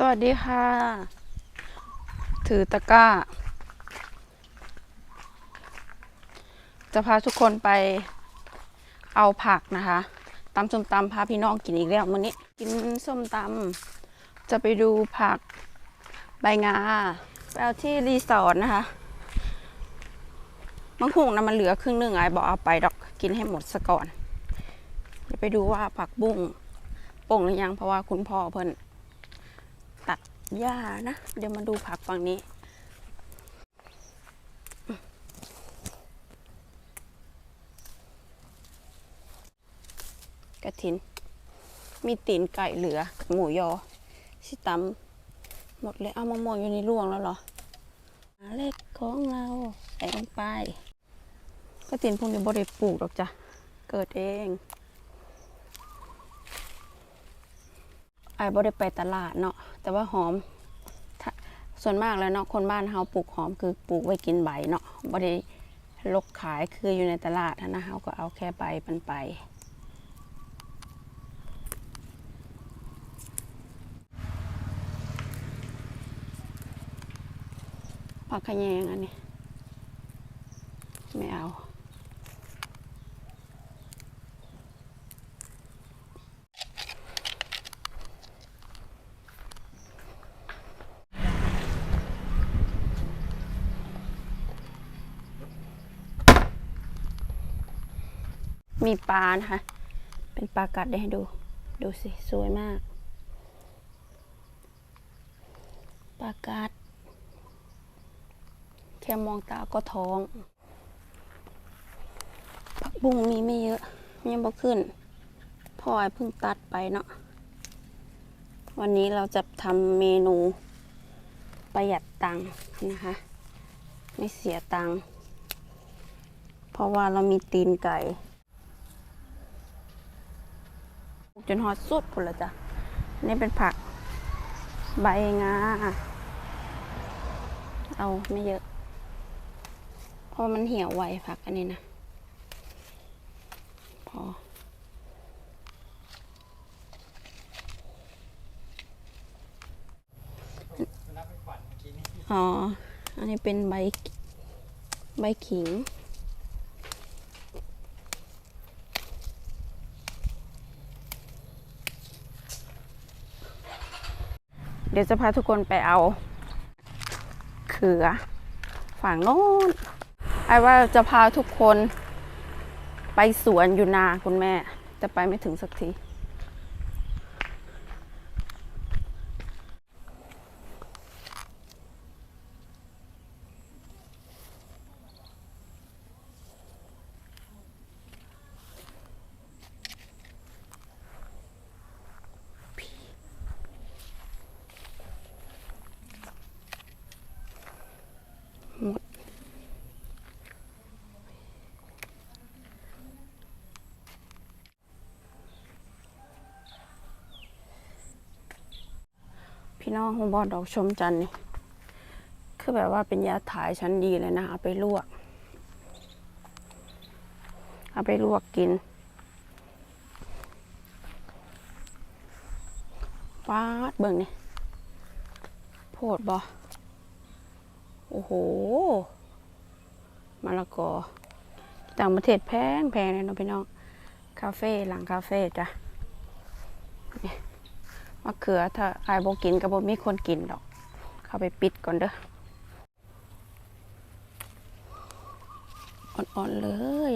สวัสดีค่ะ ถือตะกร้า จะพาทุกคนไปเอาผักนะคะตำส้มตำพาพี่น้องกินอีกแล้วมื้อนี้ กินส้มตำจะไปดูผักใบงาไปเอาที่รีสอร์ทนะคะบางคุงนะมันเหลือครึ่งหนึ่งไอ้บอกเอาไปดอกกินให้หมดซะก่อนเดี๋ยวไปดูว่าผักบุ้งโป่งหรือยังเพราะว่าคุณพ่อเพิ่น หญ้านะ เดี๋ยวมาดูผักฝั่งนี้ กระถิน มีตีนไก่เหลือ หมูยอชิตำหมดเลย เอามะม่วงอยู่ในร่วงแล้วเหรอหาเล็กของเราใส่ลงไป กระถินพวกนี้บ่ได้ปลูกหรอกจ้ะ เกิดเอง ไอ้บ่ได้ไปตลาดเนาะแต่ว่าหอมส่วนมากแล้วเนาะคนบ้านเฮาปลูกหอมคือปลูกไว้กินใบเนาะบ่ได้ลกขายคืออยู่ในตลาดนะเฮาก็เอาแค่ใบมันไปผักขยงอันนี้ ไม่เอา มีปลานะคะ เป็นปลากัดได้ให้ดู ดูสิ สวยมาก ปลากัด แค่มองตาก็ท้อง ผักบุ้งมีไม่เยอะมันยังบ่ขึ้นพ่อไอ้เพิ่งตัดไปเนาะ วันนี้เราจะทำเมนูประหยัดตังค์นะคะ ไม่เสียตังค์เพราะว่าเรามีตีนไก่ จนฮอดสุดพุ่นละจ้ะนี่เป็นผัก ใบงาเอาไม่เยอะ เพราะมันเหี่ยวไวผักอันนี้นะพออ๋อ อันนี้เป็นใบใบขิง ดี๋ยวจะพาทุกคนไปเอา เขือ ฝั่งโน้นไอ้ว่าจะพาทุกคนไปสวนอยู่นาคุณแม่ จะไปไม่ถึงสักที พี่น้องคงบอกดอกชมจันทร์นี่คือแบบว่าเป็นยาถ่ายชั้นดีเลยนะเอาไปลวก เอาไปลวกกินฟาดเบิ่งนี่โพดบ่โอ้โหมะละกอ ต่างประเทศแพงแพงเลยเนาะพี่น้อง คาเฟ่หลังคาเฟ่จ้ะนี่ มะเขือถ้าใครบ่กินก็บ่มีคนกินดอก เข้าไปปิดก่อนเด้ออ่อนๆเลย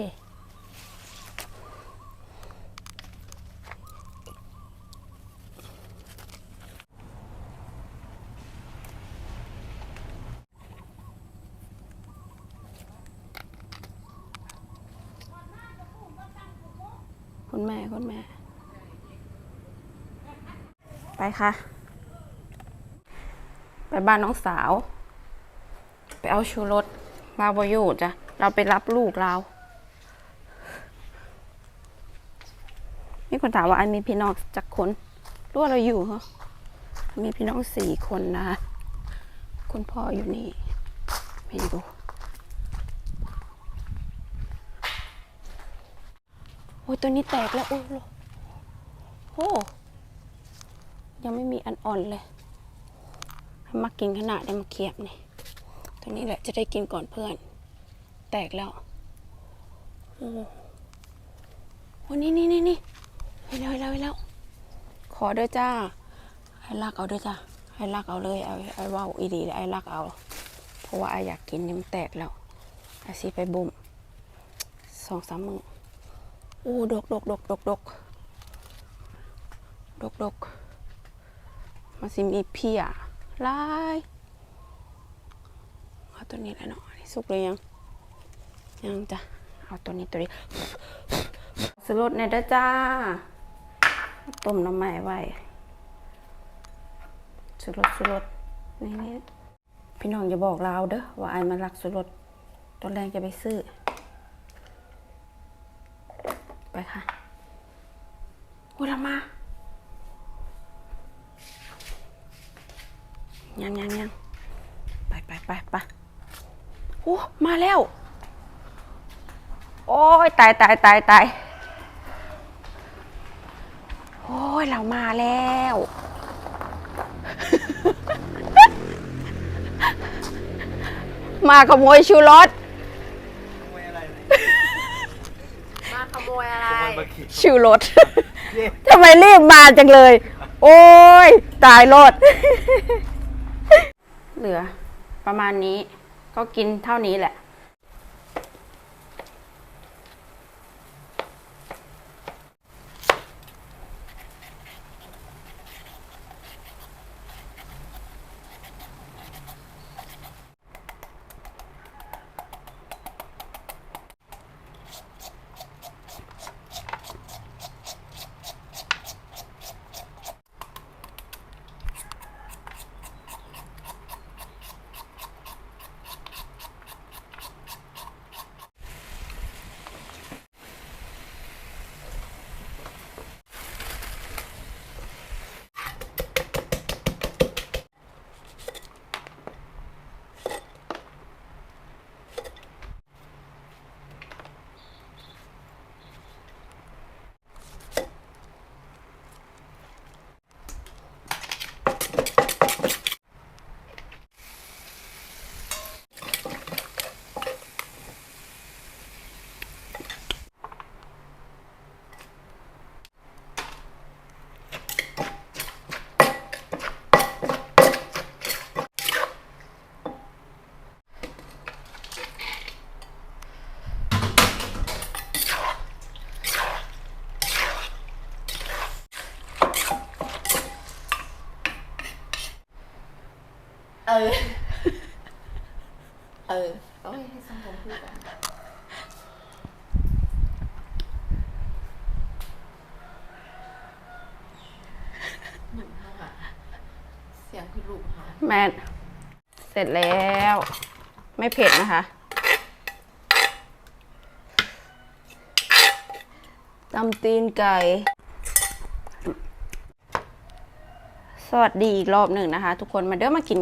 คุณแม่คุณแม่ ไปค่ะ ไปบ้านน้องสาว ไปเอาชูรสลาบอยู่จ้ะ เราไปรับลูกเรามีคนถามว่าไอ้มีพี่น้องจักคนรู้ว่าเราอยู่เหรอมีพี่น้องสี่คนนะ คุณพ่ออยู่นี่ไม่รู้โอ้ยตัวนี้แตกแล้ว โอ้โห ยังไม่มีอันอ่อนเลยมักกินขนาดได้มาเคียบนี่ตัวนี้แหละจะได้กินก่อนเพื่อน แตกแล้วโอ้โหนี่นี่นี่นี่ไปแล้วไปแล้วไปแล้ว ขอด้วยจ้าให้ลักเอาด้วยจ้าให้ลักเอาเลยเอาไอ้ว่าวอีดีเลยไอ้ลักเอา เพราะว่าไอ้อยากกินนี่มันแตกแล้วไอ้สิไปบุ่มสองสามมือโอ้ดกดกดกดกดกดกดก มันสิมีเพียหลายเอาตัวนี้แหละเนาะสุกเลยยัง ยังจ้ะ เอาตัวนี้ตัวนี้สรุปในอยเด้อจ้า ต้มน้ำใหม่ไว้สุรสสุรสนี่นี่พี่น้องอย่าบอกเราวเด้อว่าไอ้มารักสุรสตอนแรกจะไปซื้อ ไปค่ะอุยมา ยังยังยังไปไปไปไปโอ้มาแล้ว โอ้ยตายตายตายตายโอ้ยเรามาแล้ว มาขโมยชูรสมาขโมยอะไรชูรสทำไมรีบมาจังเลย โอ้ย ตายรถ เหลือประมาณนี้ก็กินเท่านี้แหละ เออ เออโอ้ยให้สังคมพูดกันหนึ่งห้าเสียงคือลูกหาแมนเสร็จแล้ว ไม่เผ็ดนะคะตำตีนไก่ สวัสดีอีกรอบหนึ่งนะคะ ทุกคนมาเด้อมากิน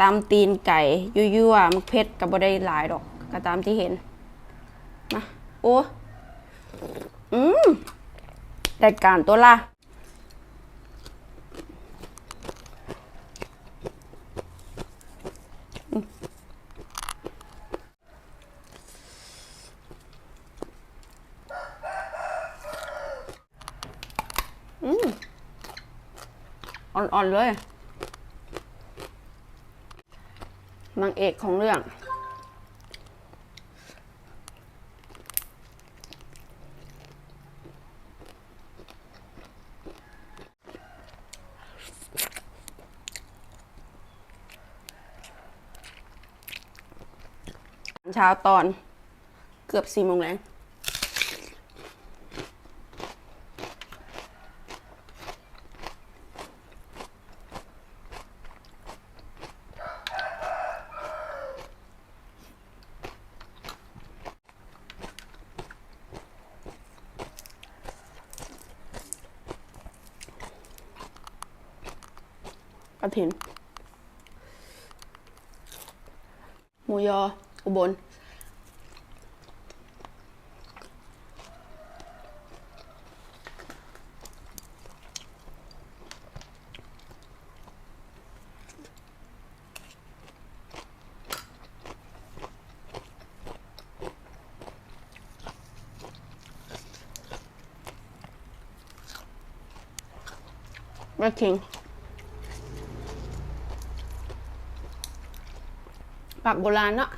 ตำตีนไก่ยั่วๆมันเผ็ดกับบได้หลายดอกก็ตามที่เห็นมาโอ้อืมแต่การตัวละอ่อนๆเลย นางเอกของเรื่อง เช้าตอนเกือบสี่โมงแรง อุบลมาคิงปักโบราณเนาะ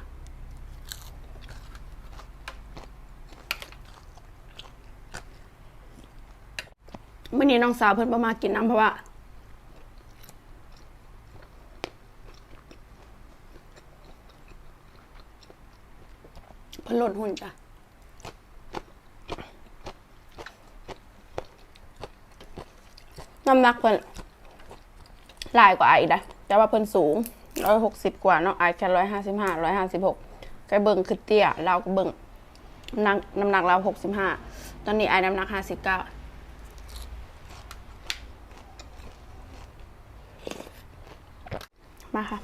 มื่อนี้น้องสาวเพิ่นประมากินน้ำเพราะว่าเพิ่นลดหุ่นจ้ะน้ำหนักเพิ่นหลายกว่าไออีกนะแต่ว่าเพิ่นสูงร้อยหกสิบกว่าเนาะไอแค่ร้อยห้าสิบห้าร้อยห้าสิบหกก็เบิ่งคือเตี้ยเราก็เบิ่งน้ำหนักน้ำหนักเราหกสิบห้าตอนนี้ไอ้น้ำหนักห้าสิบเก้าค่ะ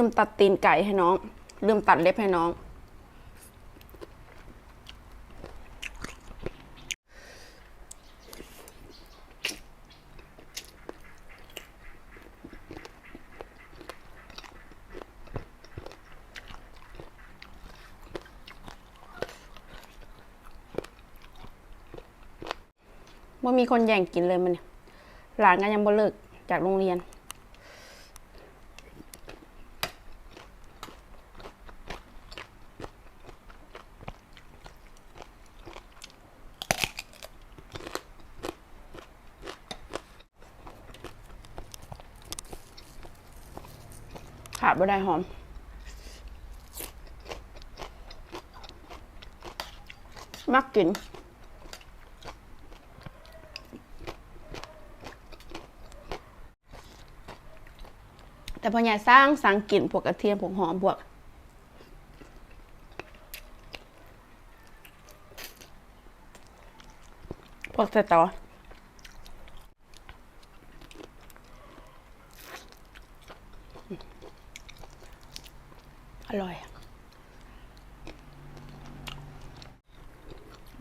ลืมตัดตีนไก่ให้น้อง ลืมตัดเล็บให้น้อง ว่ามีคนแย่งกินเลยมันเนี่ยหลานก็ยังบ่เลิกจากโรงเรียน บ่ได้หอม มักกินแต่พอใหญ่สร้างสังกลิ่นพวกกระเทียมพวกหอมพวกพวกสตออร่อย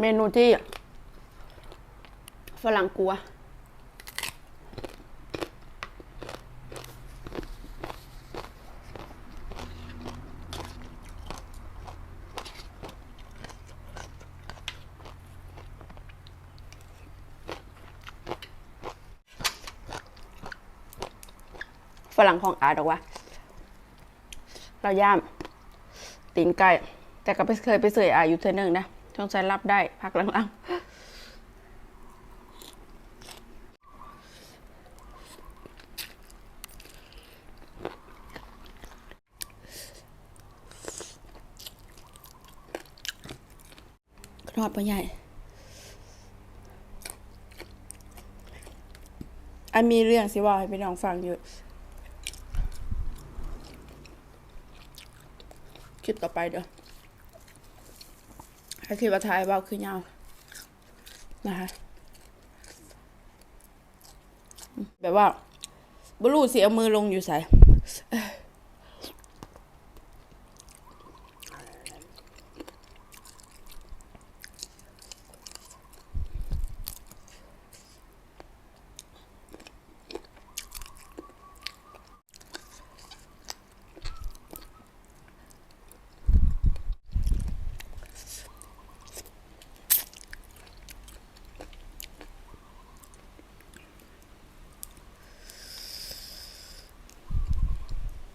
เมนูที่ฝรั่งกลัว ฝรั่งของอาดอกว่า เราย่ามตีนไก่ แต่ก็ไปเคยไปเสยอาอยู่เธอหนึ่งนะ ช่วงใจรับได้พักหลังๆขนอดปะใหญ่อันมีเรื่องสิว่าให้พี่น้องฟังอยู่คลิปต่อไปเด้อ ถ้าคิดว่าทายเบาคือยาวนะคะ แบบว่าบลูเสียมือลงอยู่ใส่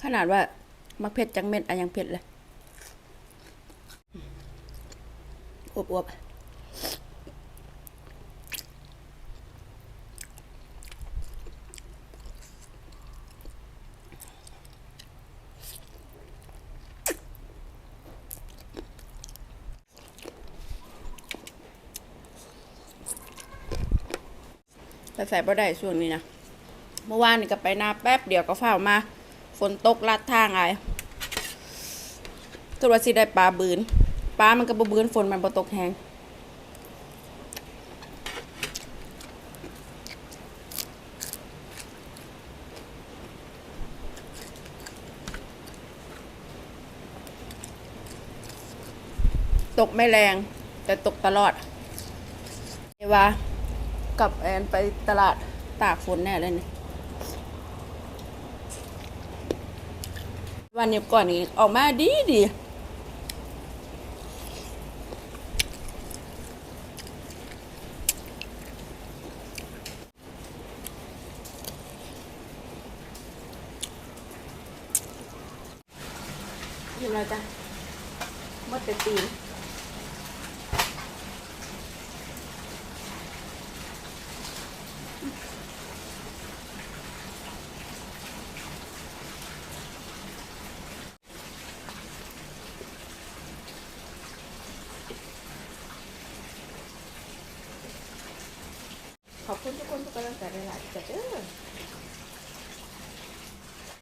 ขนาดว่ามักเผ็ดจังเม็ดอะยังเผ็ดเลยอวบๆแต่ใส่บ่ได้ช่วงนี้นะ เมื่อวานนี่ก็ไปนาแป๊บเดียวก็เฝ้ามา ฝนตกลัดทางไอ้ตัวสิได้ปลาบืนปลามันก็บ่บืนฝนมันบ่ตกแหงตกไม่แรง แต่ตกตลอดเอวากับแอนไปตลาดตากฝนแน่เลยเนี่ วันนี้ก่อนนี้ออกมาดีดีกินแล้วจ้ะมดแต่ตี